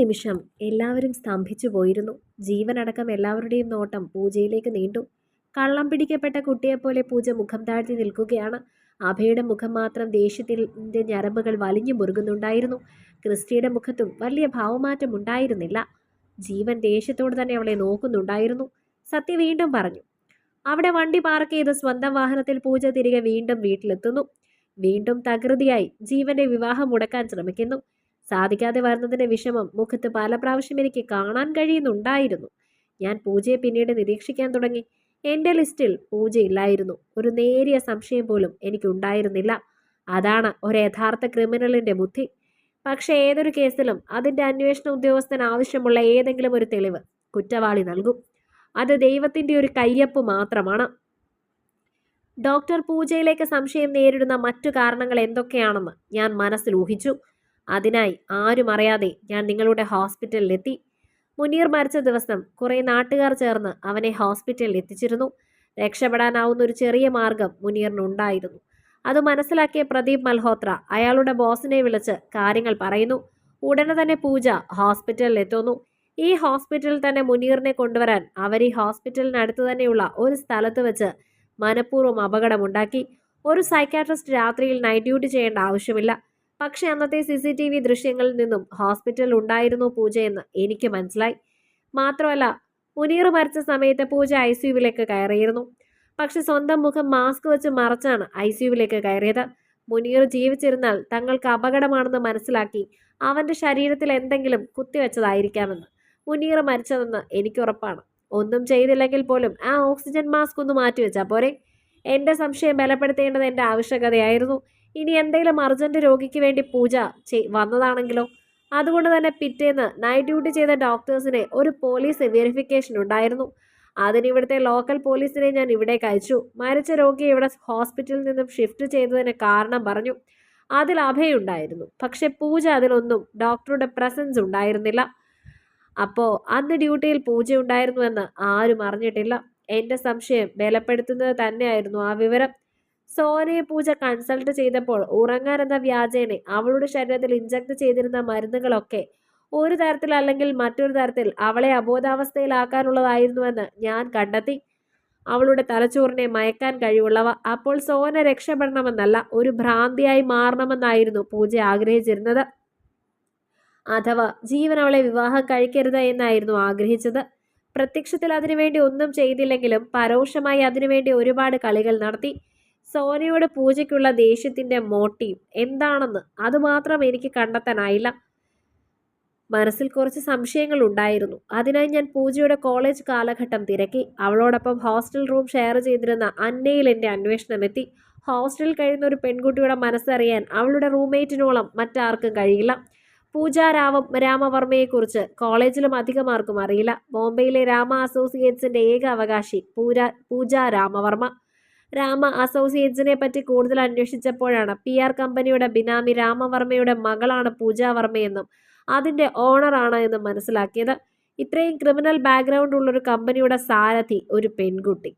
നിമിഷം എല്ലാവരും സ്തംഭിച്ചു പോയിരുന്നു. ജീവനടക്കം എല്ലാവരുടെയും നോട്ടം പൂജയിലേക്ക് നീണ്ടു. കള്ളം പിടിക്കപ്പെട്ട കുട്ടിയെപ്പോലെ പൂജ മുഖം താഴ്ത്തി നിൽക്കുകയാണ്. അഭയുടെ മുഖം മാത്രം ദേഷ്യത്തിന്റെ ഞരമ്പുകൾ വലിഞ്ഞു മുറുകുന്നുണ്ടായിരുന്നു. ക്രിസ്റ്റിയുടെ മുഖത്തും വലിയ ഭാവമാറ്റം ഉണ്ടായിരുന്നില്ല. ജീവൻ ദേഷ്യത്തോട് തന്നെ അവളെ നോക്കുന്നുണ്ടായിരുന്നു. സത്യ വീണ്ടും പറഞ്ഞു അവിടെ വണ്ടി പാർക്ക് ചെയ്ത് സ്വന്തം വാഹനത്തിൽ പൂജ തിരികെ വീണ്ടും വീട്ടിലെത്തുന്നു. വീണ്ടും തകൃതിയായി ജീവന്റെ വിവാഹം മുടക്കാൻ ശ്രമിക്കുന്നു. സാധിക്കാതെ വരുന്നതിന്റെ വിഷമം മുഖത്ത് പല പ്രാവശ്യം എനിക്ക് കാണാൻ കഴിയുന്നുണ്ടായിരുന്നു. ഞാൻ പൂജയെ പിന്നീട് നിരീക്ഷിക്കാൻ തുടങ്ങി. എന്റെ ലിസ്റ്റിൽ പൂജയില്ലായിരുന്നു ഒരു നേരിയ സംശയം പോലും എനിക്കുണ്ടായിരുന്നില്ല. അതാണ് ഒരു യഥാർത്ഥ ക്രിമിനലിന്റെ ബുദ്ധി. പക്ഷേ ഏതൊരു കേസിലും അതിന്റെ അന്വേഷണ ഉദ്യോഗസ്ഥന് ആവശ്യമുള്ള ഏതെങ്കിലും ഒരു തെളിവ് കുറ്റവാളി നൽകും. അത് ദൈവത്തിന്റെ ഒരു കയ്യപ്പ് മാത്രമാണ്. ഡോക്ടർ പൂജയിലേക്ക് സംശയം നേരിടുന്ന മറ്റു കാരണങ്ങൾ എന്തൊക്കെയാണെന്ന് ഞാൻ മനസ്സിൽ ഊഹിച്ചു. അതിനായി ആരും അറിയാതെ ഞാൻ നിങ്ങളുടെ ഹോസ്പിറ്റലിലെത്തി. മുനീർ മരിച്ച ദിവസം കുറേ നാട്ടുകാർ ചേർന്ന് അവനെ ഹോസ്പിറ്റലിൽ എത്തിച്ചിരുന്നു. രക്ഷപ്പെടാനാവുന്ന ഒരു ചെറിയ മാർഗം മുനീറിനുണ്ടായിരുന്നു. അത് മനസ്സിലാക്കിയ പ്രദീപ് മൽഹോത്ര അയാളുടെ ബോസിനെ വിളിച്ച് കാര്യങ്ങൾ പറയുന്നു. ഉടനെ തന്നെ പൂജ ഹോസ്പിറ്റലിൽ എത്തുന്നു. ഈ ഹോസ്പിറ്റലിൽ തന്നെ മുനീറിനെ കൊണ്ടുവരാൻ അവർ ഈ ഹോസ്പിറ്റലിനടുത്ത് തന്നെയുള്ള ഒരു സ്ഥലത്ത് വെച്ച് മനഃപൂർവം അപകടമുണ്ടാക്കി. ഒരു സൈക്കാട്രിസ്റ്റ് രാത്രിയിൽ നൈറ്റ് ഡ്യൂട്ടി ചെയ്യേണ്ട ആവശ്യമില്ല. പക്ഷെ അന്നത്തെ സി സി ടി വി ദൃശ്യങ്ങളിൽ നിന്നും ഹോസ്പിറ്റലിൽ ഉണ്ടായിരുന്നു പൂജയെന്ന് എനിക്ക് മനസ്സിലായി. മാത്രമല്ല മുനീർ മരിച്ച സമയത്ത് പൂജ ഐ സിയുവിലേക്ക് കയറിയിരുന്നു. പക്ഷെ സ്വന്തം മുഖം മാസ്ക് വെച്ച് മറച്ചാണ് ഐ സിയുവിലേക്ക് കയറിയത്. മുനീർ ജീവിച്ചിരുന്നാൽ തങ്ങൾക്ക് അപകടമാണെന്ന് മനസ്സിലാക്കി അവന്റെ ശരീരത്തിൽ എന്തെങ്കിലും കുത്തിവെച്ചതായിരിക്കാമെന്ന് മുനീർ മരിച്ചതെന്ന് എനിക്കുറപ്പാണ് ഒന്നും ചെയ്തില്ലെങ്കിൽ പോലും ആ ഓക്സിജൻ മാസ്ക് ഒന്ന് മാറ്റിവെച്ചാൽ പോരെ? എന്റെ സംശയം ബലപ്പെടുത്തേണ്ടത് എന്റെ ആവശ്യകതയായിരുന്നു. ഇനി എന്തെങ്കിലും അർജന്റ് രോഗിക്ക് വേണ്ടി പൂജ വന്നതാണെങ്കിലോ? അതുകൊണ്ട് തന്നെ പിറ്റേന്ന് നൈറ്റ് ഡ്യൂട്ടി ചെയ്ത ഡോക്ടേഴ്സിനെ ഒരു പോലീസ് വെരിഫിക്കേഷൻ ഉണ്ടായിരുന്നു. അതിന് ഇവിടുത്തെ ലോക്കൽ പോലീസിനെ ഞാൻ ഇവിടേക്ക് അയച്ചു. മരിച്ച രോഗിയെ ഇവിടെ ഹോസ്പിറ്റലിൽ നിന്നും ഷിഫ്റ്റ് ചെയ്തതിന് കാരണം പറഞ്ഞു. അതിൽ അഭയുണ്ടായിരുന്നു. പക്ഷെ പൂജ അതിലൊന്നും ഡോക്ടറുടെ പ്രസൻസ് ഉണ്ടായിരുന്നില്ല. അപ്പോൾ അന്ന് ഡ്യൂട്ടിയിൽ പൂജ ഉണ്ടായിരുന്നുവെന്ന് ആരും അറിഞ്ഞിട്ടില്ല. എന്റെ സംശയം ബലപ്പെടുത്തുന്നത് തന്നെയായിരുന്നു ആ വിവരം. സോനയെ പൂജ കൺസൾട്ട് ചെയ്തപ്പോൾ ഉറങ്ങാനെന്ന വ്യാജേനെ അവളുടെ ശരീരത്തിൽ ഇഞ്ചക്ട് ചെയ്തിരുന്ന മരുന്നുകളൊക്കെ ഒരു തരത്തിൽ അല്ലെങ്കിൽ മറ്റൊരു തരത്തിൽ അവളെ അബോധാവസ്ഥയിലാക്കാനുള്ളതായിരുന്നുവെന്ന് ഞാൻ കണ്ടെത്തി. അവളുടെ തലച്ചോറിനെ മയക്കാൻ കഴിവുള്ളവ അപ്പോൾ സോന രക്ഷപ്പെടണമെന്നല്ല ഒരു ഭ്രാന്തിയായി മാറണമെന്നായിരുന്നു പൂജ ആഗ്രഹിച്ചിരുന്നത്. അഥവാ ജീവൻ അവളെ വിവാഹം കഴിക്കരുത് എന്നായിരുന്നു ആഗ്രഹിച്ചത്. പ്രത്യക്ഷത്തിൽ അതിനുവേണ്ടി ഒന്നും ചെയ്തില്ലെങ്കിലും പരോക്ഷമായി അതിനുവേണ്ടി ഒരുപാട് കളികൾ നടത്തി. സോനയോട് പൂജയ്ക്കുള്ള ദേഷ്യത്തിന്റെ മോട്ടീവ് എന്താണെന്ന് അതുമാത്രം എനിക്ക് കണ്ടെത്താനായില്ല മനസ്സിൽ കുറച്ച് സംശയങ്ങൾ ഉണ്ടായിരുന്നു. അതിനായി ഞാൻ പൂജയുടെ കോളേജ് കാലഘട്ടം തിരക്കി. അവളോടൊപ്പം ഹോസ്റ്റൽ റൂം ഷെയർ ചെയ്തിരുന്ന അന്നയിൽ എന്റെ അന്വേഷണം എത്തി. ഹോസ്റ്റലിൽ കഴിയുന്ന ഒരു പെൺകുട്ടിയുടെ മനസ്സറിയാൻ അവളുടെ റൂംമേറ്റിനോളം മറ്റാർക്കും കഴിയില്ല. പൂജ രാമം രാമവർമ്മയെക്കുറിച്ച് കോളേജിലും അധികം ആർക്കും അറിയില്ല. ബോംബെയിലെ രാമ അസോസിയേറ്റ്സിന്റെ ഏക അവകാശി പൂര പൂജ രാമവർമ്മ. രാമ അസോസിയേറ്റ്സിനെ പറ്റി കൂടുതൽ അന്വേഷിച്ചപ്പോഴാണ് പി ആർ കമ്പനിയുടെ ബിനാമി രാമവർമ്മയുടെ മകളാണ് പൂജ വർമ്മയെന്നും അതിന്റെ ഓണറാണ് എന്നും മനസ്സിലാക്കിയത്. ഇത്രയും ക്രിമിനൽ ബാക്ക്ഗ്രൗണ്ട് ഉള്ള ഒരു കമ്പനിയുടെ സാരഥി ഒരു പെൺകുട്ടി.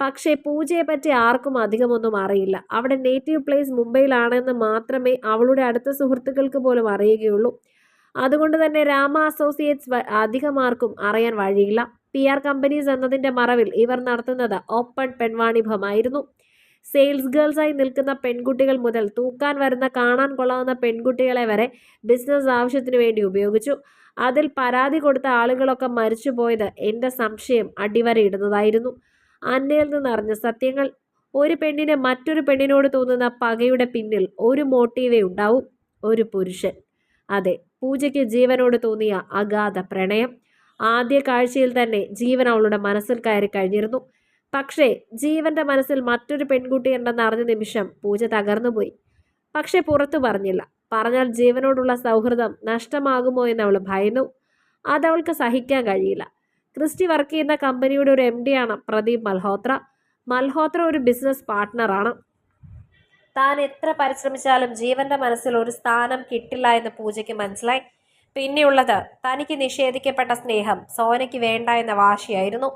പക്ഷേ പൂജയെ പറ്റി ആർക്കും അധികമൊന്നും അറിയില്ല. അവിടെ നേറ്റീവ് പ്ലേസ് മുംബൈയിലാണെന്ന് മാത്രമേ അവളുടെ അടുത്ത സുഹൃത്തുക്കൾക്ക് പോലും അറിയുകയുള്ളൂ. അതുകൊണ്ട് തന്നെ രാമ അസോസിയേറ്റ്സ് അധികമാർക്കും അറിയാൻ വഴിയില്ല. പി ആർ കമ്പനീസ് എന്നതിന്റെ മറവിൽ ഇവർ നടത്തുന്നത് ഓപ്പൺ പെൺവാണിഭമായിരുന്നു. സെയിൽസ് ഗേൾസായി നിൽക്കുന്ന പെൺകുട്ടികൾ മുതൽ തൂക്കാൻ വരുന്ന കാണാൻ കൊള്ളാവുന്ന പെൺകുട്ടികളെ വരെ ബിസിനസ് ആവശ്യത്തിന് വേണ്ടി ഉപയോഗിച്ചു. അതിൽ പരാതി കൊടുത്ത ആളുകളൊക്കെ മരിച്ചുപോയത് എന്റെ സംശയം അടിവരയിടുന്നതായിരുന്നു. അന്നയിൽ നിന്നറിഞ്ഞ സത്യങ്ങൾ ഒരു പെണ്ണിന് മറ്റൊരു പെണ്ണിനോട് തോന്നുന്ന പകയുടെ പിന്നിൽ ഒരു മോട്ടീവേ ഉണ്ടാവും ഒരു പുരുഷൻ. അതെ പൂജയ്ക്ക് ജീവനോട് തോന്നിയ അഗാധ പ്രണയം. ആദ്യ കാഴ്ചയിൽ തന്നെ ജീവൻ അവളുടെ മനസ്സിൽ കയറി കഴിഞ്ഞിരുന്നു. പക്ഷേ ജീവന്റെ മനസ്സിൽ മറ്റൊരു പെൺകുട്ടി ഉണ്ടെന്ന് അറിഞ്ഞ നിമിഷം പൂജ തകർന്നുപോയി പക്ഷെ പുറത്തു പറഞ്ഞില്ല. പറഞ്ഞാൽ ജീവനോടുള്ള സൗഹൃദം നഷ്ടമാകുമോ എന്ന് അവൾ ഭയന്നു. അതവൾക്ക് സഹിക്കാൻ കഴിയില്ല. ക്രിസ്റ്റി വർക്ക് ചെയ്യുന്ന കമ്പനിയുടെ ഒരു എം ആണ് പ്രദീപ് മൽഹോത്ര. മൽഹോത്ര ഒരു ബിസിനസ് പാർട്ട്ണറാണ്. താൻ എത്ര പരിശ്രമിച്ചാലും ജീവന്റെ മനസ്സിൽ ഒരു സ്ഥാനം കിട്ടില്ല എന്ന് പൂജയ്ക്ക് മനസ്സിലായി. പിന്നെയുള്ളത് തനിക്ക് നിഷേധിക്കപ്പെട്ട സ്നേഹം സോനയ്ക്ക് വേണ്ട എന്ന വാശിയായിരുന്നു.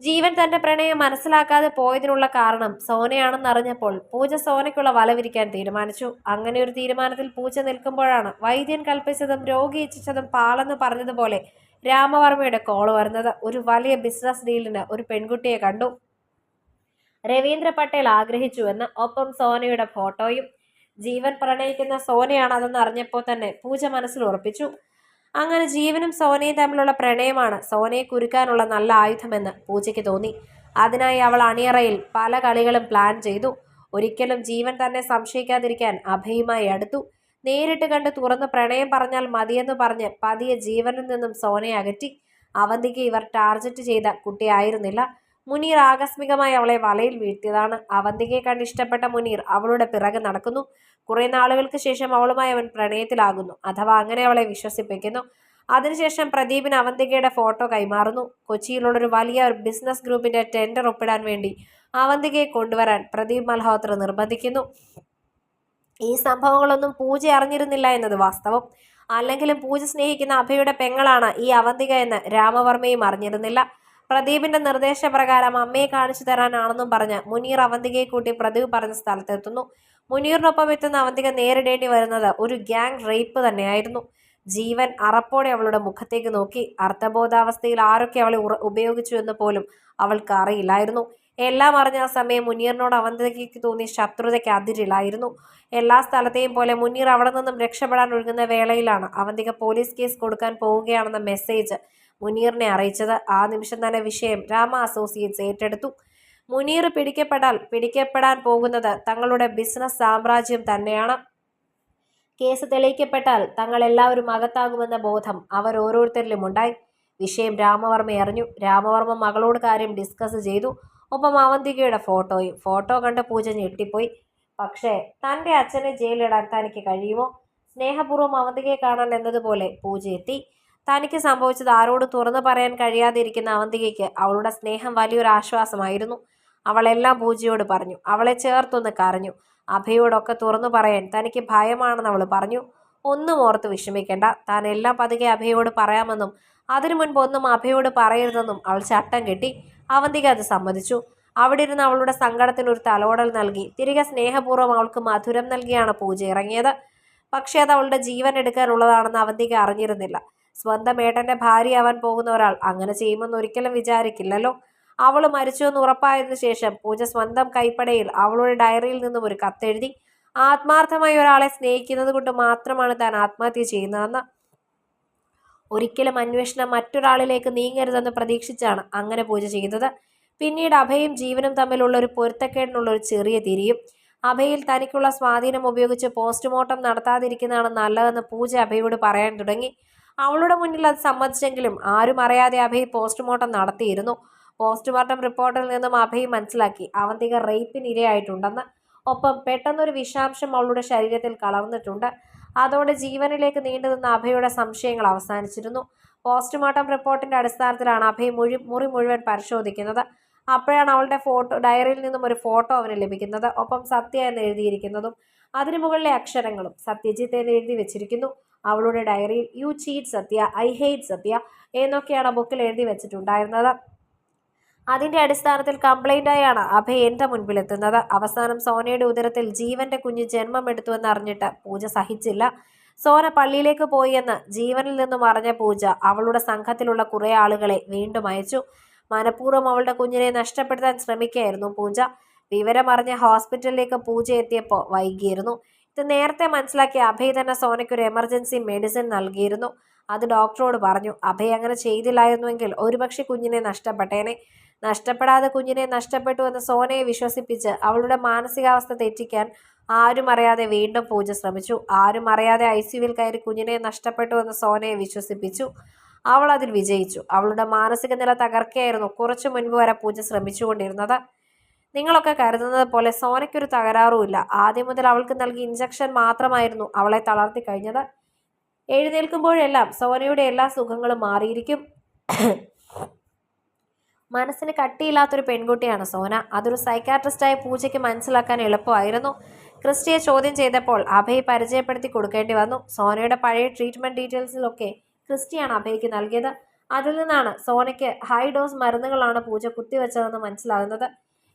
ജീവൻ തന്റെ പ്രണയം മനസ്സിലാക്കാതെ പോയതിനുള്ള കാരണം സോനയാണെന്നറിഞ്ഞപ്പോൾ പൂജ സോനയ്ക്കുള്ള വലവിരിക്കാൻ തീരുമാനിച്ചു. അങ്ങനെ ഒരു തീരുമാനത്തിൽ പൂജ നിൽക്കുമ്പോഴാണ് വൈദ്യൻ കൽപ്പിച്ചതും രോഗി ഇച്ഛിച്ചതും പാളെന്ന് പറഞ്ഞതുപോലെ രാമവർമ്മയുടെ കോൾ വരുന്നത്. ഒരു വലിയ ബിസിനസ് ഡീലിന് ഒരു പെൺകുട്ടിയെ കണ്ടു. രവീന്ദ്ര പട്ടേൽ ആഗ്രഹിച്ചുവെന്ന് ഒപ്പം സോനയുടെ ഫോട്ടോയും ജീവൻ പ്രണയിക്കുന്ന സോനയാണ് അതെന്ന് അറിഞ്ഞപ്പോൾ തന്നെ പൂജ മനസ്സിൽ ഉറപ്പിച്ചു. അങ്ങനെ ജീവനും സോനയും തമ്മിലുള്ള പ്രണയമാണ് സോനയെ കുരുക്കാനുള്ള നല്ല ആയുധമെന്ന് പൂജയ്ക്ക് തോന്നി. അതിനായി അവൾ അണിയറയിൽ പല കളികളും പ്ലാൻ ചെയ്തു. ഒരിക്കലും ജീവൻ തന്നെ സംശയിക്കാതിരിക്കാൻ അഭയുമായി അടുത്തു. നേരിട്ട് കണ്ട് തുറന്ന് പ്രണയം പറഞ്ഞാൽ മതിയെന്ന് പറഞ്ഞ് പതിയെ ജീവനിൽ നിന്നും സോനയെ അകറ്റി. അവന്തിക്ക് ഇവർ ടാർജറ്റ് ചെയ്ത കുട്ടിയായിരുന്നില്ല. മുനീർ ആകസ്മികമായി അവളെ വലയിൽ വീഴ്ത്തിയതാണ്. അവന്തികയെ കണ്ട് ഇഷ്ടപ്പെട്ട മുനീർ അവളുടെ പിറകെ നടക്കുന്നു. കുറെ നാളുകൾക്ക് ശേഷം അവളുമായി അവൻ പ്രണയത്തിലാകുന്നു. അഥവാ അങ്ങനെ അവളെ വിശ്വസിപ്പിക്കുന്നു. അതിനുശേഷം പ്രദീപിന് അവന്തികയുടെ ഫോട്ടോ കൈമാറുന്നു. കൊച്ചിയിലുള്ള ഒരു വലിയ ബിസിനസ് ഗ്രൂപ്പിന്റെ ടെൻഡർ ഒപ്പിടാൻ വേണ്ടി അവന്തികയെ കൊണ്ടുവരാൻ പ്രദീപ് മൽഹോത്ര നിർബന്ധിക്കുന്നു. ഈ സംഭവങ്ങളൊന്നും പൂജ അറിഞ്ഞിരുന്നില്ല എന്നത് വാസ്തവം. അല്ലെങ്കിലും പൂജ സ്നേഹിക്കുന്ന അഭയുടെ പെങ്ങളാണ് ഈ അവന്തിക എന്ന് രാമവർമ്മയും അറിഞ്ഞിരുന്നില്ല. പ്രദീപിന്റെ നിർദ്ദേശപ്രകാരം അമ്മയെ കാണിച്ചു തരാനാണെന്നും പറഞ്ഞ് മുനീർ അവന്തികയെ കൂട്ടി പ്രദീപ് പറഞ്ഞ സ്ഥലത്തെത്തുന്നു. മുനീറിനൊപ്പം എത്തുന്ന അവന്തിക നേരിടേണ്ടി വരുന്നത് ഒരു ഗ്യാങ് റേപ്പ് തന്നെയായിരുന്നു. ജീവൻ അറപ്പോടെ അവളുടെ മുഖത്തേക്ക് നോക്കി. അർത്ഥബോധാവസ്ഥയിൽ ആരൊക്കെ അവളെ ഉപയോഗിച്ചു എന്ന് പോലും അവൾക്ക് അറിയില്ലായിരുന്നു. എല്ലാം അറിഞ്ഞ ആ സമയം മുനീറിനോട് അവന്തികയ്ക്ക് തോന്നിയ ശത്രുതയ്ക്ക് അതിരില്ലായിരുന്നു എല്ലാ സ്ഥലത്തെയും പോലെ മുനീർ അവിടെ നിന്നും രക്ഷപ്പെടാൻ ഒഴുകുന്ന വേളയിലാണ് അവന്തിക പോലീസ് കേസ് കൊടുക്കാൻ പോവുകയാണെന്ന മെസ്സേജ് മുനീറിനെ അറിയിച്ചത്. ആ നിമിഷം തന്നെ വിഷയം രാമ അസോസിയേറ്റ്സ് ഏറ്റെടുത്തു. മുനീർ പിടിക്കപ്പെടാൻ പിടിക്കപ്പെടാൻ പോകുന്നത് തങ്ങളുടെ ബിസിനസ് സാമ്രാജ്യം തന്നെയാണ്. കേസ് തെളിയിക്കപ്പെട്ടാൽ തങ്ങൾ എല്ലാവരും അകത്താകുമെന്ന ബോധം അവർ ഓരോരുത്തരിലും ഉണ്ടായി. വിഷയം രാമവർമ്മ അറിഞ്ഞു. രാമവർമ്മ മകളോട് കാര്യം ഡിസ്കസ് ചെയ്തു. ഒപ്പം അവന്തികയുടെ ഫോട്ടോയും ഫോട്ടോ കണ്ട പൂജ ഞെട്ടിപ്പോയി. പക്ഷേ തന്റെ അച്ഛനെ ജയിലിടാൻ തനിക്ക് കഴിയുമോ? സ്നേഹപൂർവം അവന്തികയെ കാണാൻ എന്നതുപോലെ പൂജ എത്തി. തനിക്ക് സംഭവിച്ചത് ആരോട് തുറന്നു പറയാൻ കഴിയാതിരിക്കുന്ന അവന്തികയ്ക്ക് അവളുടെ സ്നേഹം വലിയൊരു ആശ്വാസമായിരുന്നു. അവളെല്ലാം പൂജയോട് പറഞ്ഞു. അവളെ ചേർത്തൊന്ന് കരഞ്ഞു. അഭയോടൊക്കെ തുറന്നു പറയാൻ തനിക്ക് ഭയമാണെന്ന് അവൾ പറഞ്ഞു. ഒന്നും ഓർത്ത് വിഷമിക്കേണ്ട. താൻ എല്ലാം പതുക്കെ അഭയോട് പറയാമെന്നും അതിനു മുൻപ് ഒന്നും അഭയോട് പറയരുതെന്നും അവൾ ചട്ടം കെട്ടി അവന്തിക അത് സമ്മതിച്ചു. അവിടെ ഇരുന്ന് അവളുടെ സങ്കടത്തിന് ഒരു തലോടൽ നൽകി. തിരികെ സ്നേഹപൂർവം അവൾക്ക് മധുരം നൽകിയാണ് പൂജ ഇറങ്ങിയത്. പക്ഷേ അത് അവളുടെ ജീവൻ എടുക്കാനുള്ളതാണെന്ന് അവന്തിക അറിഞ്ഞിരുന്നില്ല. സ്വന്തം ഏട്ടന്റെ ഭാര്യയാവാൻ പോകുന്ന ഒരാൾ. അങ്ങനെ ചെയ്യുമെന്ന് ഒരിക്കലും വിചാരിക്കില്ലല്ലോ. അവൾ മരിച്ചുവെന്ന് ഉറപ്പായതിനു ശേഷം പൂജ സ്വന്തം കൈപ്പടയിൽ അവളുടെ ഡയറിയിൽ നിന്നും ഒരു കത്തെഴുതി ആത്മാർത്ഥമായി ഒരാളെ സ്നേഹിക്കുന്നത് കൊണ്ട് മാത്രമാണ് താൻ ആത്മഹത്യ ചെയ്യുന്നതെന്ന്. ഒരിക്കലും അന്വേഷണം മറ്റൊരാളിലേക്ക് നീങ്ങരുതെന്ന് പ്രതീക്ഷിച്ചാണ് അങ്ങനെ പൂജ ചെയ്തത്. പിന്നീട് അഭയും ജീവനും തമ്മിലുള്ള ഒരു പൊരുത്തക്കേടിനുള്ള ഒരു ചെറിയ തിരിയും. അഭയിൽ തനിക്കുള്ള സ്വാധീനം ഉപയോഗിച്ച് പോസ്റ്റ്മോർട്ടം നടത്താതിരിക്കുന്നതാണ് നല്ലതെന്ന് പൂജ അഭയോട് പറയാൻ തുടങ്ങി. അവളുടെ മുന്നിൽ അത് സമ്മതിച്ചെങ്കിലും ആരും അറിയാതെ അഭയ് പോസ്റ്റ്മോർട്ടം നടത്തിയിരുന്നു. പോസ്റ്റ്മോർട്ടം റിപ്പോർട്ടിൽ നിന്നും അഭയ് മനസ്സിലാക്കി അവന്തിക റേപ്പിന് ഇരയായിട്ടുണ്ടെന്ന്. ഒപ്പം പെട്ടെന്നൊരു വിഷാംശം അവളുടെ ശരീരത്തിൽ കളർന്നിട്ടുണ്ട് അതോടെ ജീവനിലേക്ക് നീണ്ടുനിന്ന അഭയുടെ സംശയങ്ങൾ അവസാനിച്ചിരുന്നു. പോസ്റ്റ്മോർട്ടം റിപ്പോർട്ടിന്റെ അടിസ്ഥാനത്തിലാണ് അഭയ് മുഴി മുറി മുഴുവൻ പരിശോധിക്കുന്നത്. അപ്പോഴാണ് അവളുടെ ഫോട്ടോ ഡയറിയിൽ നിന്നും ഒരു ഫോട്ടോ അവന് ലഭിക്കുന്നത്. ഒപ്പം സത്യ എന്ന് എഴുതിയിരിക്കുന്നതും അതിനു മുകളിലെ അക്ഷരങ്ങളും സത്യജിത്ത് എന്ന് എഴുതി വെച്ചിരിക്കുന്നു. അവളുടെ ഡയറിയിൽ you cheat Satya I hate Satya എന്നൊക്കെയാണ് ബുക്കിൽ എഴുതി വെച്ചിട്ടുണ്ടായിരുന്നത്. അതിന്റെ അടിസ്ഥാനത്തിൽ കംപ്ലൈന്റായാണ് അഭയ് എന്റെ മുൻപിലെത്തുന്നത്. അവസാനം സോനയുടെ ഉദരത്തിൽ ജീവന്റെ കുഞ്ഞ് ജന്മമെടുത്തുവെന്ന് അറിഞ്ഞിട്ട് പൂജ സഹിച്ചില്ല. സോന പള്ളിയിലേക്ക് പോയി എന്ന് ജീവനിൽ നിന്നും അറിഞ്ഞ പൂജ അവളുടെ സംഘത്തിലുള്ള കുറേ ആളുകളെ വീണ്ടും അയച്ചു. മനഃപൂർവം അവളുടെ കുഞ്ഞിനെ നഷ്ടപ്പെടുത്താൻ ശ്രമിക്കുകയായിരുന്നു പൂജ. വിവരമറിഞ്ഞ ഹോസ്പിറ്റലിലേക്ക് പൂജ എത്തിയപ്പോൾ വൈകിയിരുന്നു. ഇത് നേരത്തെ മനസ്സിലാക്കിയ അഭയ് തന്നെ സോനയ്ക്ക് ഒരു എമർജൻസി മെഡിസിൻ നൽകിയിരുന്നു. അത് ഡോക്ടറോട് പറഞ്ഞു അഭയ് അങ്ങനെ ചെയ്തില്ലായിരുന്നുവെങ്കിൽ ഒരുപക്ഷെ കുഞ്ഞിനെ നഷ്ടപ്പെട്ടേനെ. നഷ്ടപ്പെടാതെ കുഞ്ഞിനെ നഷ്ടപ്പെട്ടു എന്ന് സോനയെ വിശ്വസിപ്പിച്ച് അവളുടെ മാനസികാവസ്ഥ തെറ്റിക്കാൻ ആരും അറിയാതെ വീണ്ടും പൂജ ശ്രമിച്ചു. ആരും അറിയാതെ ഐ സിയുവിൽ കയറി കുഞ്ഞിനെ നഷ്ടപ്പെട്ടു എന്ന് സോനയെ വിശ്വസിപ്പിച്ചു. അവൾ അതിൽ വിജയിച്ചു. അവളുടെ മാനസിക നില തകർക്കെയായിരുന്നു കുറച്ചു മുൻപ് വരെ പൂജ ശ്രമിച്ചുകൊണ്ടിരുന്നത്. നിങ്ങളൊക്കെ കരുതുന്നത് പോലെ സോനയ്ക്കൊരു തകരാറുമില്ല. ആദ്യം മുതൽ അവൾക്ക് നൽകിയ ഇഞ്ചക്ഷൻ മാത്രമായിരുന്നു അവളെ തളർത്തി കഴിഞ്ഞത്. എഴുന്നേൽക്കുമ്പോഴെല്ലാം സോനയുടെ എല്ലാ സുഖങ്ങളും മാറിയിരിക്കും. മനസ്സിന് കട്ടിയില്ലാത്തൊരു പെൺകുട്ടിയാണ് സോന. അതൊരു സൈക്കാട്രിസ്റ്റായ പൂജയ്ക്ക് മനസ്സിലാക്കാൻ എളുപ്പമായിരുന്നു. ക്രിസ്റ്റിയെ ചോദ്യം ചെയ്തപ്പോൾ അഭയ് പരിചയപ്പെടുത്തി കൊടുക്കേണ്ടി വന്നു. സോനയുടെ പഴയ ട്രീറ്റ്മെന്റ് ഡീറ്റെയിൽസിലൊക്കെ ക്രിസ്റ്റിയാണ് അഭയ്ക്ക് നൽകിയത്. അതിൽ നിന്നാണ് സോനയ്ക്ക് ഹൈ ഡോസ് മരുന്നുകളാണ് പൂജ കുത്തിവെച്ചതെന്ന് മനസ്സിലാകുന്നത്.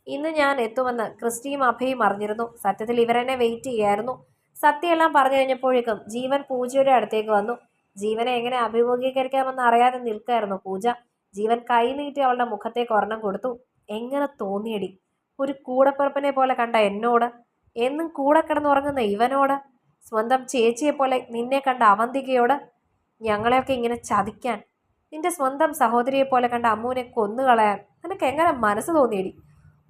ഇന്ന് ഞാൻ എത്തുമെന്ന് ക്രിസ്റ്റിയും അഭയും അറിഞ്ഞിരുന്നു. സത്യത്തിൽ ഇവരെന്നെ വെയിറ്റ് ചെയ്യായിരുന്നു. സത്യമെല്ലാം പറഞ്ഞു കഴിഞ്ഞപ്പോഴേക്കും ജീവൻ പൂജയുടെ അടുത്തേക്ക് വന്നു. ജീവനെ എങ്ങനെ അഭിമുഖീകരിക്കാമെന്ന് അറിയാതെ നിൽക്കായിരുന്നു പൂജ. ജീവൻ കൈ നീട്ടി അവളുടെ മുഖത്തേക്ക് ഒരെണ്ണം കൊടുത്തു. എങ്ങനെ തോന്നിയടി? ഒരു കൂടപ്പിറപ്പിനെ പോലെ കണ്ട എന്നോട്? എന്നും കൂടെ കിടന്നുറങ്ങുന്ന ഇവനോട്? സ്വന്തം ചേച്ചിയെ പോലെ നിന്നെ കണ്ട അവന്തികയോട്? ഞങ്ങളെയൊക്കെ ഇങ്ങനെ ചതിക്കാൻ? നിന്റെ സ്വന്തം സഹോദരിയെ പോലെ കണ്ട അമ്മുവിനെ കൊന്നുകളയാൻ? നിനക്ക് എങ്ങനെ മനസ്സ് തോന്നിയടി?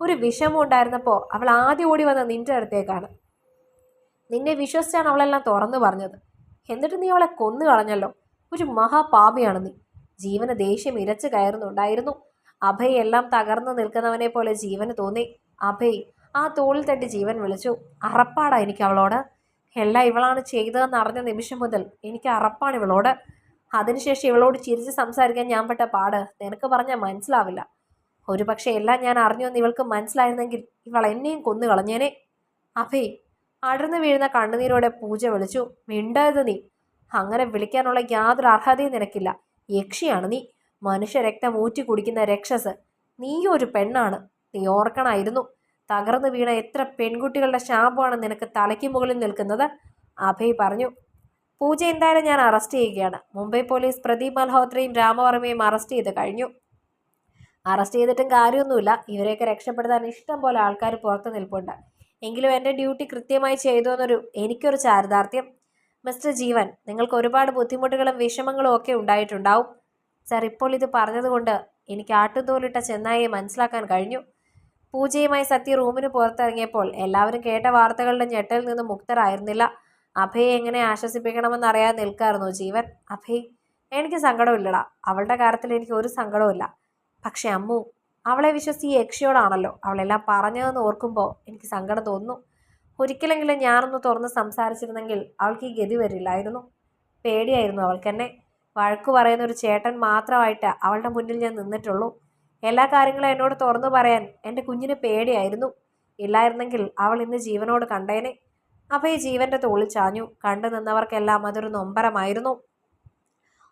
ഒരു വിഷമം ഉണ്ടായിരുന്നപ്പോൾ അവൾ ആദ്യം ഓടി വന്ന നിന്റെ അടുത്തേക്കാണ്. നിന്നെ വിശ്വസിച്ചാണ് അവളെല്ലാം തുറന്നു പറഞ്ഞത്. എന്നിട്ട് നീ അവളെ കൊന്നു കളഞ്ഞല്ലോ. ഒരു മഹാപാപിയാണ് നീ. ജീവന് ദേഷ്യം ഇരച്ചു കയറുന്നുണ്ടായിരുന്നു. അഭയ് എല്ലാം തകർന്നു നിൽക്കുന്നവനെ പോലെ ജീവന് തോന്നി. അഭയ് ആ തോളിൽ തട്ടി ജീവൻ വിളിച്ചു. അറപ്പാടാ എനിക്ക് അവളോട്. എല്ലാം ഇവളാണ് ചെയ്തതെന്ന് അറിഞ്ഞ നിമിഷം മുതൽ എനിക്ക് അറപ്പാണ് ഇവളോട്. അതിനുശേഷം ഇവളോട് ചിരിച്ച് സംസാരിക്കാൻ ഞാൻ പെട്ട പാട് നിനക്ക് പറഞ്ഞാൽ മനസ്സിലാവില്ല. ഒരു പക്ഷേ എല്ലാം ഞാൻ അറിഞ്ഞു എന്ന് ഇവൾക്ക് മനസ്സിലായിരുന്നെങ്കിൽ ഇവൾ എന്നെയും കൊന്നു കളഞ്ഞേനെ. അഭേ അടർന്നു വീഴുന്ന കണ്ണുനീരോടെ പൂജ വിളിച്ചു മിണ്ടരുത് നീ. അങ്ങനെ വിളിക്കാനുള്ള യാതൊരു അർഹതയും നിനക്കില്ല. യക്ഷിയാണ് നീ. മനുഷ്യരക്തം ഊറ്റി കുടിക്കുന്ന രക്ഷസ്. നീയും ഒരു പെണ്ണാണ്. നീ ഓർക്കണമായിരുന്നു തകർന്നു വീണ എത്ര പെൺകുട്ടികളുടെ ശാപമാണ് നിനക്ക് തലയ്ക്ക് മുകളിൽ നിൽക്കുന്നത്? അഭയ് പറഞ്ഞു പൂജ എന്തായാലും ഞാൻ അറസ്റ്റ് ചെയ്യുകയാണ്. മുംബൈ പോലീസ് പ്രദീപ് മൽഹോത്രയും രാമവർമ്മയും അറസ്റ്റ് ചെയ്ത് കഴിഞ്ഞു. അറസ്റ്റ് ചെയ്തിട്ടും കാര്യമൊന്നുമില്ല. ഇവരെയൊക്കെ രക്ഷപ്പെടുത്താൻ ഇഷ്ടം പോലെ ആൾക്കാർ പുറത്ത് നിൽപ്പുണ്ട്. എങ്കിലും എന്റെ ഡ്യൂട്ടി കൃത്യമായി ചെയ്തു എന്നൊരു എനിക്കൊരു ചാരിതാർത്ഥ്യം. മിസ്റ്റർ ജീവൻ നിങ്ങൾക്ക് ഒരുപാട് ബുദ്ധിമുട്ടുകളും വിഷമങ്ങളും ഒക്കെ ഉണ്ടായിട്ടുണ്ടാവും. സർ ഇപ്പോൾ ഇത് പറഞ്ഞതുകൊണ്ട് എനിക്ക് ആട്ടുതോലിട്ട ചെന്നായിയെ മനസ്സിലാക്കാൻ കഴിഞ്ഞു. പൂജയുമായി സത്യ റൂമിന് പുറത്തിറങ്ങിയപ്പോൾ എല്ലാവരും കേട്ട വാർത്തകളുടെ ഞെട്ടലിൽ നിന്ന് മുക്തരായിരുന്നില്ല. അഭയെ എങ്ങനെ ആശ്വസിപ്പിക്കണമെന്ന് അറിയാതെ നിൽക്കായിരുന്നു ജീവൻ. അഭയ് എനിക്ക് സങ്കടമില്ലടാ. അവളുടെ കാര്യത്തിൽ എനിക്ക് ഒരു സങ്കടവുമില്ല. പക്ഷെ അമ്മു അവളെ വിശ്വസിച്ച് യക്ഷിയോടാണല്ലോ അവളെല്ലാം പറഞ്ഞതെന്ന് ഓർക്കുമ്പോൾ എനിക്ക് സങ്കടം തോന്നുന്നു. ഒരിക്കലെങ്കിലും ഞാനൊന്ന് തുറന്ന് സംസാരിച്ചിരുന്നെങ്കിൽ അവൾക്ക് ഈ ഗതി വരില്ലായിരുന്നു. പേടിയായിരുന്നു അവൾക്കെന്നെ. വഴക്കു പറയുന്ന ഒരു ചേട്ടൻ മാത്രമായിട്ട് അവളുടെ മുന്നിൽ ഞാൻ നിന്നിട്ടുള്ളൂ. എല്ലാ കാര്യങ്ങളും എന്നോട് തുറന്നു പറയാൻ എന്റെ കുഞ്ഞിന് പേടിയായിരുന്നു. ഇല്ലായിരുന്നെങ്കിൽ അവൾ ഇന്ന് ജീവനോട് കണ്ടേനെ. അപ്പോൾ ഈ ജീവന്റെ തോളിൽ ചാഞ്ഞു. കണ്ടു നിന്നവർക്കെല്ലാം അതൊരു നൊമ്പരമായിരുന്നു.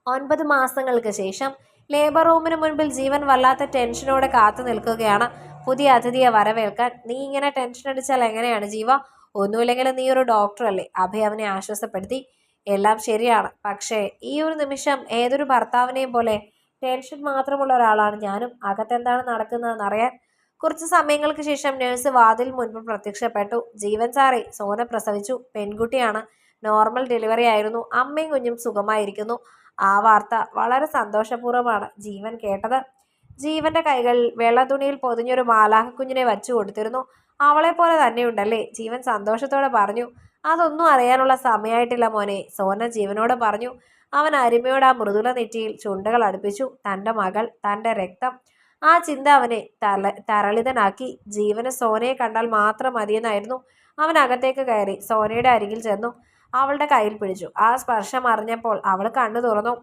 ഒൻപത് മാസങ്ങൾക്ക് ശേഷം ലേബർ റൂമിന് മുൻപിൽ ജീവൻ വല്ലാത്ത ടെൻഷനോടെ കാത്തു നിൽക്കുകയാണ്. പുതിയ അതിഥിയെ വരവേൽക്കാൻ നീ ഇങ്ങനെ ടെൻഷൻ അടിച്ചാൽ എങ്ങനെയാണ് ജീവ? ഒന്നുമില്ലെങ്കിലും നീ ഒരു ഡോക്ടറല്ലേ അഭയ അവനെ ആശ്വാസപ്പെടുത്തി. എല്ലാം ശരിയാണ്. പക്ഷേ ഈ ഒരു നിമിഷം ഏതൊരു ഭർത്താവിനെയും പോലെ ടെൻഷൻ മാത്രമുള്ള ഒരാളാണ് ഞാനും. അകത്തെന്താണ് നടക്കുന്നതെന്ന് അറിയാൻ കുറച്ച് സമയങ്ങൾക്ക് ശേഷം നഴ്സ് വാതിൽ മുൻപ് പ്രത്യക്ഷപ്പെട്ടു. ജീവൻ സാറി സോന പ്രസവിച്ചു. പെൺകുട്ടിയാണ്. നോർമൽ ഡെലിവറി ആയിരുന്നു. അമ്മയും കുഞ്ഞും സുഖമായിരിക്കുന്നു. ആ വാർത്ത വളരെ സന്തോഷപൂർവമാണ് ജീവൻ കേട്ടത്. ജീവന്റെ കൈകളിൽ വെള്ള തുണിയിൽ പൊതിഞ്ഞൊരു മാലാഹ കുഞ്ഞിനെ വച്ചു കൊടുത്തിരുന്നു. അവളെ പോലെ തന്നെയുണ്ടല്ലേ? ജീവൻ സന്തോഷത്തോടെ പറഞ്ഞു. അതൊന്നും അറിയാനുള്ള സമയമായിട്ടില്ല മോനെ സോന ജീവനോട് പറഞ്ഞു. അവൻ അരിമയോട് ആ മൃദുല നെറ്റിയിൽ ചുണ്ടകൾ അടുപ്പിച്ചു. തന്റെ മകൾ തന്റെ രക്തം. ആ ചിന്ത അവനെ തല തരളിതനാക്കി. ജീവന് സോനയെ കണ്ടാൽ മാത്രം മതിയെന്നായിരുന്നു. അവൻ അകത്തേക്ക് കയറി സോനയുടെ അരികിൽ ചെന്നു. അവളുടെ കയ്യിൽ പിടിച്ചു. ആ സ്പർശം അറിഞ്ഞപ്പോൾ അവൾ കണ്ണു തുറന്നു.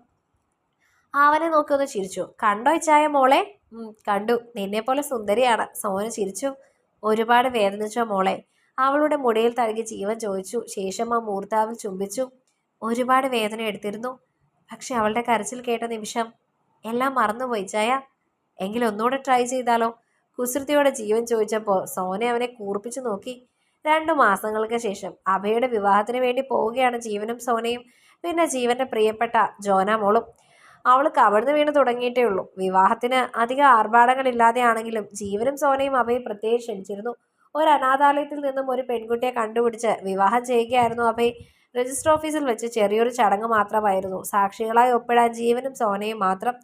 അവനെ നോക്കി ഒന്ന് ചിരിച്ചു. കണ്ടോ ഇച്ചായ മോളെ? കണ്ടു. നിന്നെപ്പോലെ സുന്ദരിയാണ്. സോന ചിരിച്ചു. ഒരുപാട് വേദനിച്ചോ മോളെ? അവളുടെ മുടിയിൽ തഴുകി ജീവൻ ചോദിച്ചു. ശേഷം ആ മൂർത്താവിൽ ചുംബിച്ചു. ഒരുപാട് വേദന എടുത്തിരുന്നു. പക്ഷെ അവളുടെ കരച്ചിൽ കേട്ട നിമിഷം എല്ലാം മറന്നുപോയി ചായ എങ്കിൽ ഒന്നുകൂടെ ട്രൈ ചെയ്താലോ? കുസൃതിയോടെ ജീവൻ ചോദിച്ചപ്പോൾ സോന അവനെ കൂർപ്പിച്ചു നോക്കി. രണ്ടു മാസങ്ങൾക്ക് ശേഷം അഭയുടെ വിവാഹത്തിന് വേണ്ടി പോവുകയാണ് ജീവനും സോനയും. പിന്നെ ജീവന്റെ പ്രിയപ്പെട്ട ജോന മോളും. അവൾ കവിടുന്ന് വീണ് തുടങ്ങിയിട്ടേ ഉള്ളൂ. വിവാഹത്തിന് അധികം ആർഭാടങ്ങളില്ലാതെയാണെങ്കിലും ജീവനും സോനയും അഭയെ പ്രത്യേകം ക്ഷണിച്ചിരുന്നു. ഒരു അനാഥാലയത്തിൽ നിന്നും ഒരു പെൺകുട്ടിയെ കണ്ടുപിടിച്ച് വിവാഹം ചെയ്യുകയായിരുന്നു അഭയ്. രജിസ്റ്റർ ഓഫീസിൽ വെച്ച് ചെറിയൊരു ചടങ്ങ് മാത്രമായിരുന്നു. സാക്ഷികളായി ഒപ്പിടാൻ ജീവനും സോനയും മാത്രം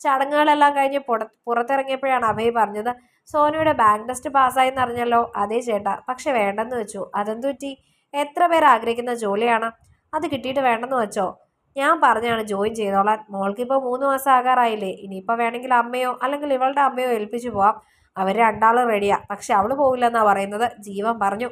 ചടങ്ങുകളെല്ലാം കഴിഞ്ഞ് പുറ പുറത്തിറങ്ങിയപ്പോഴാണ് അഭയ് പറഞ്ഞത് സോനയുടെ ബാങ്ക് ടെസ്റ്റ് പാസ്സായെന്ന് അറിഞ്ഞല്ലോ അതേ ചേട്ട പക്ഷെ വേണ്ടെന്ന് വെച്ചു അതെന്തുറ്റി എത്ര പേർ ആഗ്രഹിക്കുന്ന ജോലിയാണ്? അത് കിട്ടിയിട്ട് വേണ്ടെന്ന് വെച്ചോ? ഞാൻ പറഞ്ഞാണ് ജോയിൻ ചെയ്തോളാൻ മോൾക്കിപ്പോൾ മൂന്ന് മാസം ആകാറായില്ലേ ഇനിയിപ്പോൾ വേണമെങ്കിൽ അമ്മയോ അല്ലെങ്കിൽ ഇവളുടെ അമ്മയോ ഏൽപ്പിച്ചു പോവാം അവർ രണ്ടാളും റെഡിയാ പക്ഷെ അവൾ പോവില്ലെന്നാ പറയുന്നത് ജീവൻ പറഞ്ഞു.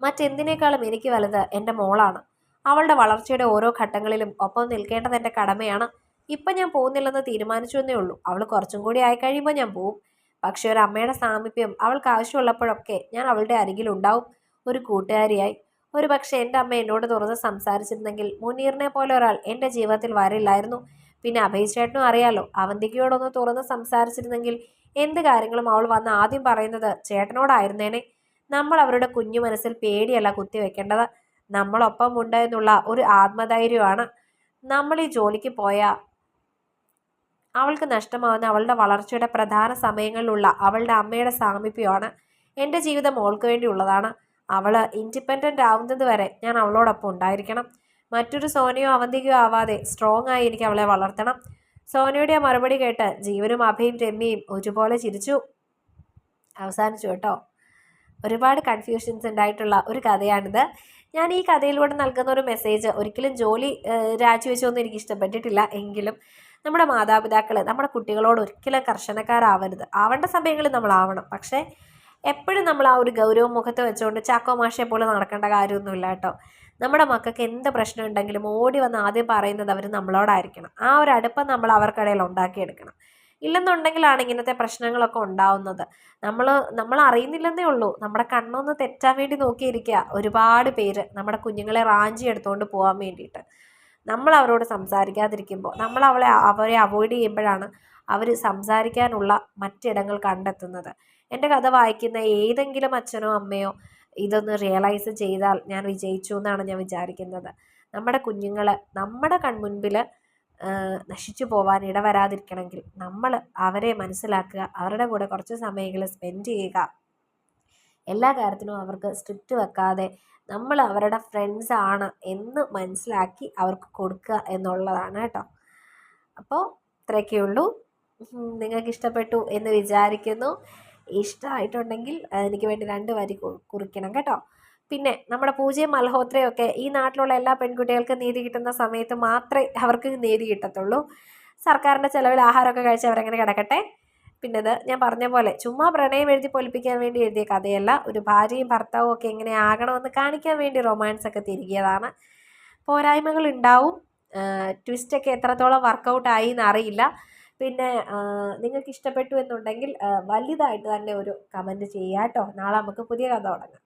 മറ്റെന്തിനേക്കാളും എനിക്ക് വലുത് എന്റെ മോളാണ്. അവളുടെ വളർച്ചയുടെ ഓരോ ഘട്ടങ്ങളിലും ഒപ്പം നിൽക്കേണ്ടത് എന്റെ കടമയാണ്. ഇപ്പം ഞാൻ പോകുന്നില്ലെന്ന് തീരുമാനിച്ചു എന്നേ ഉള്ളൂ. അവൾ കുറച്ചും കൂടി ആയി കഴിയുമ്പോൾ ഞാൻ പോവും. പക്ഷേ ഒരു അമ്മയുടെ സാമീപ്യം അവൾക്ക് ആവശ്യമുള്ളപ്പോഴൊക്കെ ഞാൻ അവളുടെ അരികിലുണ്ടാവും ഒരു കൂട്ടുകാരിയായി. ഒരു പക്ഷേ എന്റെ അമ്മ എന്നോട് തുറന്ന് സംസാരിച്ചിരുന്നെങ്കിൽ മുനീറിനെ പോലെ ഒരാൾ എന്റെ ജീവിതത്തിൽ വരില്ലായിരുന്നു. പിന്നെ അഭയിച്ചേട്ടനും അറിയാലോ അവന്തികയോടൊന്ന് തുറന്ന് സംസാരിച്ചിരുന്നെങ്കിൽ എന്ത് കാര്യങ്ങളും അവൾ വന്ന് ആദ്യം പറയുന്നത് ചേട്ടനോടായിരുന്നേനെ. നമ്മൾ അവരുടെ കുഞ്ഞു മനസ്സിൽ പേടിയല്ല കുത്തിവെക്കേണ്ടത് നമ്മളൊപ്പം ഉണ്ട് എന്നുള്ള ഒരു ആത്മധൈര്യമാണ്. നമ്മൾ ഈ ജോലിക്ക് പോയാൽ അവൾക്ക് നഷ്ടമാവുന്ന അവളുടെ വളർച്ചയുടെ പ്രധാന സമയങ്ങളിലുള്ള അവളുടെ അമ്മയുടെ സാമീപ്യമാണ് എന്റെ ജീവിതം മോൾക്ക് വേണ്ടിയുള്ളതാണ് അവൾ ഇൻഡിപെൻഡന്റ് ആവുന്നത് വരെ ഞാൻ അവളോടൊപ്പം ഉണ്ടായിരിക്കണം. മറ്റൊരു സോനയോ അവന്തികയോ ആവാതെ സ്ട്രോങ് ആയി എനിക്ക് അവളെ വളർത്തണം. സോനയുടെ മറുപടി കേട്ട് ജീവനും അഭയും രമ്യയും ഒരുപോലെ ചിരിച്ചു. അവസാനിച്ചു കേട്ടോ. ഒരുപാട് കൺഫ്യൂഷൻസ് ഉണ്ടായിട്ടുള്ള ഒരു കഥയാണിത്. ഞാൻ ഈ കഥയിലൂടെ നൽകുന്ന ഒരു മെസ്സേജ് ഒരിക്കലും ജോലി രാജിവെച്ചൊന്നും എനിക്ക് ഇഷ്ടപ്പെട്ടിട്ടില്ല. എങ്കിലും നമ്മുടെ മാതാപിതാക്കൾ നമ്മുടെ കുട്ടികളോട് ഒരിക്കലും കർശനക്കാരാവരുത്. ആവേണ്ട സമയങ്ങളിൽ നമ്മളാവണം പക്ഷേ എപ്പോഴും നമ്മൾ ആ ഒരു ഗൗരവം മുഖത്ത് വെച്ചുകൊണ്ട് ചാക്കോ മാഷയെ പോലെ നടക്കേണ്ട കാര്യമൊന്നുമില്ല കേട്ടോ. നമ്മുടെ മക്കൾക്ക് എന്ത് പ്രശ്നം ഉണ്ടെങ്കിലും ഓടി വന്ന് ആദ്യം പറയുന്നത് അവർ നമ്മളോടായിരിക്കണം. ആ ഒരു അടുപ്പം നമ്മൾ അവർക്കിടയിൽ ഉണ്ടാക്കിയെടുക്കണം. ഇല്ലെന്നുണ്ടെങ്കിലാണ് ഇങ്ങനത്തെ പ്രശ്നങ്ങളൊക്കെ ഉണ്ടാവുന്നത്. നമ്മൾ നമ്മൾ അറിയുന്നില്ലെന്നേ ഉള്ളൂ. നമ്മുടെ കണ്ണൊന്ന് തെറ്റാൻ വേണ്ടി നോക്കിയിരിക്കുക. ഒരുപാട് പേര് നമ്മുടെ കുഞ്ഞുങ്ങളെ റാഞ്ചി എടുത്തുകൊണ്ട് പോകാൻ വേണ്ടിയിട്ട്. നമ്മൾ അവരോട് സംസാരിക്കാതിരിക്കുമ്പോൾ നമ്മൾ അവളെ അവരെ അവോയ്ഡ് ചെയ്യുമ്പോഴാണ് അവർ സംസാരിക്കാനുള്ള മറ്റിടങ്ങൾ കണ്ടെത്തുന്നത്. എന്റെ കഥ വായിക്കുന്ന ഏതെങ്കിലും അച്ഛനോ അമ്മയോ ഇതൊന്ന് റിയലൈസ് ചെയ്താൽ ഞാൻ വിജയിച്ചു എന്നാണ് ഞാൻ വിചാരിക്കുന്നത്. നമ്മുടെ കുഞ്ഞുങ്ങൾ നമ്മുടെ കൺമുൻപിൽ നശിച്ചു പോവാൻ ഇടവരാതിരിക്കണമെങ്കിൽ നമ്മൾ അവരെ മനസ്സിലാക്കുക അവരുടെ കൂടെ കുറച്ച് സമയങ്ങൾ സ്പെൻഡ് ചെയ്യുക. എല്ലാ കാര്യത്തിനും അവർക്ക് സ്ട്രിക്റ്റ് വെക്കാതെ നമ്മൾ അവരുടെ ഫ്രണ്ട്സ് ആണ് എന്ന് മനസ്സിലാക്കി അവർക്ക് കൊടുക്കുക എന്നുള്ളതാണ് കേട്ടോ. അപ്പോൾ ഇത്രയൊക്കെ ഉള്ളൂ. നിങ്ങൾക്ക് ഇഷ്ടപ്പെട്ടു എന്ന് വിചാരിക്കുന്നു. ഇഷ്ടമായിട്ടുണ്ടെങ്കിൽ എനിക്ക് വേണ്ടി രണ്ട് വരി കുറിക്കണം കേട്ടോ. പിന്നെ നമ്മുടെ പൂജയും മൽഹോത്രയും ഒക്കെ ഈ നാട്ടിലുള്ള എല്ലാ പെൺകുട്ടികൾക്കും നീതി കിട്ടുന്ന സമയത്ത് മാത്രമേ അവർക്ക് നീതി കിട്ടത്തുള്ളൂ. സർക്കാരിന്റെ ചിലവിൽ ആഹാരമൊക്കെ കഴിച്ച് അവരങ്ങനെ കിടക്കട്ടെ? പിന്നെ ഞാൻ പറഞ്ഞ പോലെ ചുമ്മാ പ്രണയം എഴുതി പൊലിപ്പിക്കാൻ വേണ്ടി എഴുതിയ കഥയല്ല. ഒരു ഭാര്യയും ഭർത്താവും ഒക്കെ എങ്ങനെ ആകണമെന്ന് കാണിക്കാൻ വേണ്ടി റൊമാൻസ് ഒക്കെ തിരികിയതാണ്. പോരായ്മകൾ ഉണ്ടാവും. ട്വിസ്റ്റൊക്കെ എത്രത്തോളം വർക്കൗട്ട് ആയി എന്നറിയില്ല. പിന്നെ നിങ്ങൾക്ക് ഇഷ്ടപ്പെട്ടു എന്നുണ്ടെങ്കിൽ വലുതായിട്ട് തന്നെ ഒരു കമന്റ് ചെയ്യാം കേട്ടോ നാളെ നമുക്ക് പുതിയ കഥ തുടങ്ങാം.